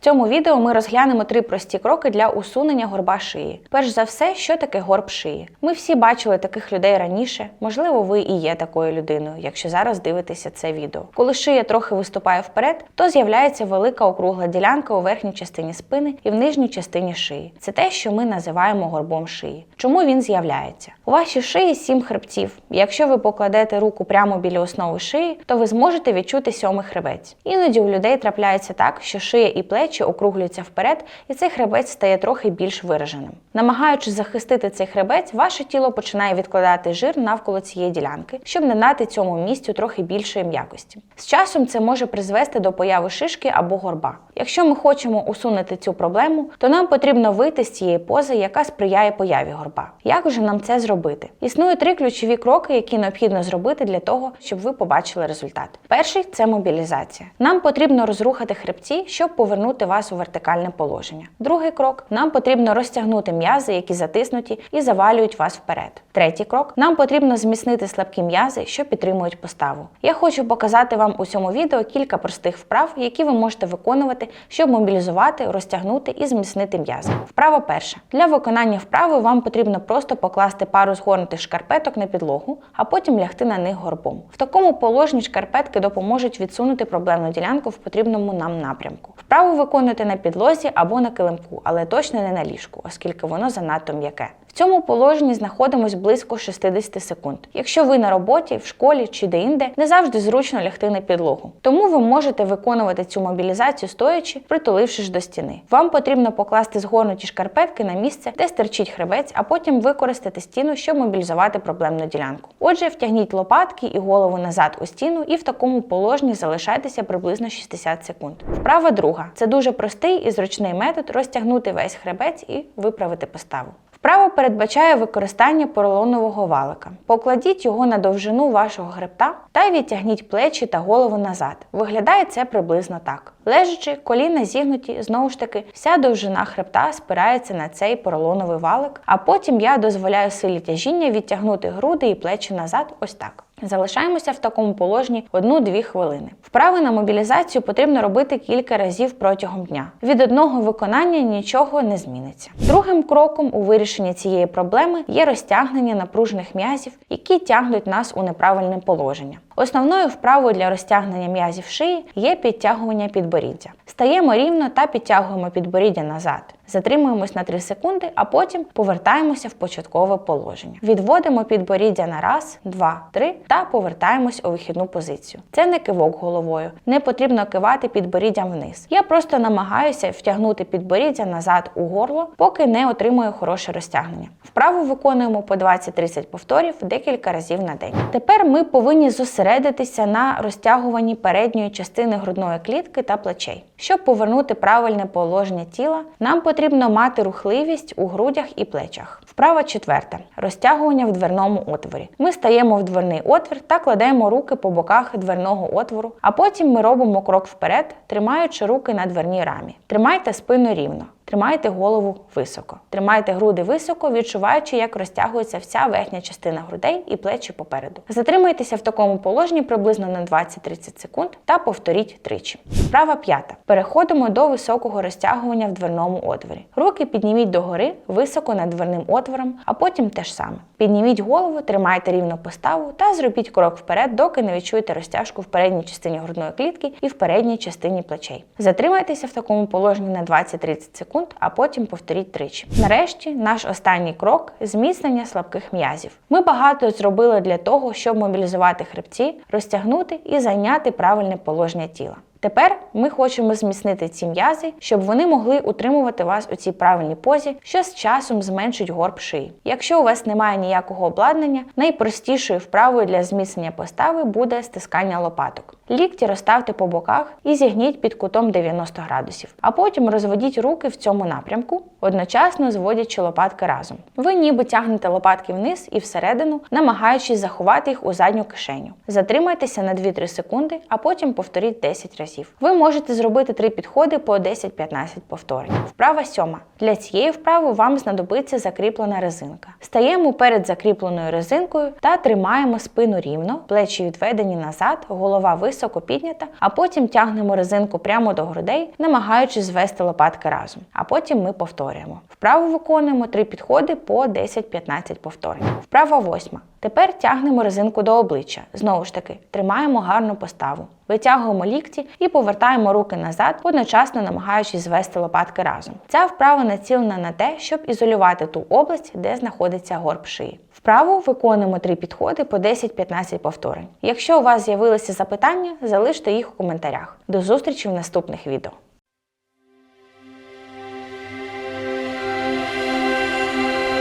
В цьому відео ми розглянемо три прості кроки для усунення горба шиї. Перш за все, що таке горб шиї. Ми всі бачили таких людей раніше. Можливо, ви і є такою людиною, якщо зараз дивитеся це відео. Коли шия трохи виступає вперед, то з'являється велика округла ділянка у верхній частині спини і в нижній частині шиї. Це те, що ми називаємо горбом шиї. Чому він з'являється? У вашій шиї сім хребців. Якщо ви покладете руку прямо біля основи шиї, то ви зможете відчути сьомий хребець. Іноді у людей трапляється так, що шия і плечі округлюються вперед, і цей хребець стає трохи більш вираженим. Намагаючись захистити цей хребець, ваше тіло починає відкладати жир навколо цієї ділянки, щоб надати цьому місцю трохи більшої м'якості. З часом це може призвести до появи шишки або горба. Якщо ми хочемо усунути цю проблему, то нам потрібно вийти з цієї пози, яка сприяє появі горба. Як же нам це зробити? Існує три ключові кроки, які необхідно зробити для того, щоб ви побачили результат. Перший це мобілізація. Нам потрібно розрухати хребці, щоб повернути вас у вертикальне положення. Другий крок нам потрібно розтягнути м'язи, які затиснуті і завалюють вас вперед. Третій крок нам потрібно зміцнити слабкі м'язи, що підтримують поставу. Я хочу показати вам у цьому відео кілька простих вправ, які ви можете виконувати, щоб мобілізувати, розтягнути і зміцнити м'язи. Вправа перша. Для виконання вправи вам потрібно просто покласти пару згорнутих шкарпеток на підлогу, а потім лягти на них горбом. В такому положенні шкарпетки допоможуть відсунути проблемну ділянку в потрібному нам напрямку. Вправу виконуйте на підлозі або на килимку, але точно не на ліжку, оскільки воно занадто м'яке. В цьому положенні знаходимось близько 60 секунд. Якщо ви на роботі, в школі чи де-інде, не завжди зручно лягти на підлогу. Тому ви можете виконувати цю мобілізацію стоячи, притулившись до стіни. Вам потрібно покласти згорнуті шкарпетки на місце, де стерчить хребець, а потім використати стіну, щоб мобілізувати проблемну ділянку. Отже, втягніть лопатки і голову назад у стіну, і в такому положенні залишайтеся приблизно 60 секунд. Вправа друга це дуже простий і зручний метод розтягнути весь хребець і виправити поставу. Вправа передбачає використання поролонового валика. Покладіть його на довжину вашого хребта та відтягніть плечі та голову назад. Виглядає це приблизно так. Лежачи, коліна зігнуті, знову ж таки, вся довжина хребта спирається на цей поролоновий валик, а потім я дозволяю силі тяжіння відтягнути груди і плечі назад ось так. Залишаємося в такому положенні 1-2 хвилини. Вправи на мобілізацію потрібно робити кілька разів протягом дня. Від одного виконання нічого не зміниться. Другим кроком у вирішенні цієї проблеми є розтягнення напружених м'язів, які тягнуть нас у неправильне положення. Основною вправою для розтягнення м'язів шиї є підтягування підборіддя. Стаємо рівно та підтягуємо підборіддя назад. Затримуємось на 3 секунди, а потім повертаємося в початкове положення. Відводимо підборіддя на раз, два, три та повертаємось у вихідну позицію. Це не кивок головою, не потрібно кивати підборіддям вниз. Я просто намагаюся втягнути підборіддя назад у горло, поки не отримую хороше розтягнення. Вправу виконуємо по 20-30 повторів декілька разів на день. Тепер ми повинні зосередитися на розтягуванні передньої частини грудної клітки та плечей. Щоб повернути правильне положення тіла, нам потрібно мати рухливість у грудях і плечах. Вправа четверта розтягування в дверному отворі. Ми стаємо в дверний отвір та кладемо руки по боках дверного отвору, а потім ми робимо крок вперед, тримаючи руки на дверній рамі. Тримайте спину рівно. Тримайте голову високо. Тримайте груди високо, відчуваючи, як розтягується вся верхня частина грудей і плечі попереду. Затримайтеся в такому положенні приблизно на 20-30 секунд та повторіть тричі. Вправа п'ята. Переходимо до високого розтягування в дверному отворі. Руки підніміть догори високо над дверним отвором, а потім те ж саме. Підніміть голову, тримайте рівно поставу та зробіть крок вперед, доки не відчуєте розтяжку в передній частині грудної клітки і в передній частині плечей. Затримайтеся в такому положенні на 20-30 секунд, а потім повторіть тричі. Нарешті, наш останній крок зміцнення слабких м'язів. Ми багато зробили для того, щоб мобілізувати хребці, розтягнути і зайняти правильне положення тіла. Тепер ми хочемо зміцнити ці м'язи, щоб вони могли утримувати вас у цій правильній позі, що з часом зменшить горб шиї. Якщо у вас немає ніякого обладнання, найпростішою вправою для зміцнення постави буде стискання лопаток. Лікті розставте по боках і зігніть під кутом 90 градусів, а потім розводіть руки в цьому напрямку, одночасно зводячи лопатки разом. Ви ніби тягнете лопатки вниз і всередину, намагаючись заховати їх у задню кишеню. Затримайтеся на 2-3 секунди, а потім повторіть 10 разів. Ви можете зробити три підходи по 10-15 повторень. Вправа сьома. Для цієї вправи вам знадобиться закріплена резинка. Стаємо перед закріпленою резинкою та тримаємо спину рівно, плечі відведені назад, голова високо піднята, а потім тягнемо резинку прямо до грудей, намагаючись звести лопатки разом. А потім ми повторюємо. Вправо виконуємо три підходи по 10-15 повторень. Вправа восьма. Тепер тягнемо резинку до обличчя. Знову ж таки, тримаємо гарну поставу. Витягуємо лікті і повертаємо руки назад, одночасно намагаючись звести лопатки разом. Ця вправа націлена на те, щоб ізолювати ту область, де знаходиться горб шиї. Вправо виконуємо три підходи по 10-15 повторень. Якщо у вас з'явилися запитання, залиште їх у коментарях. До зустрічі в наступних відео.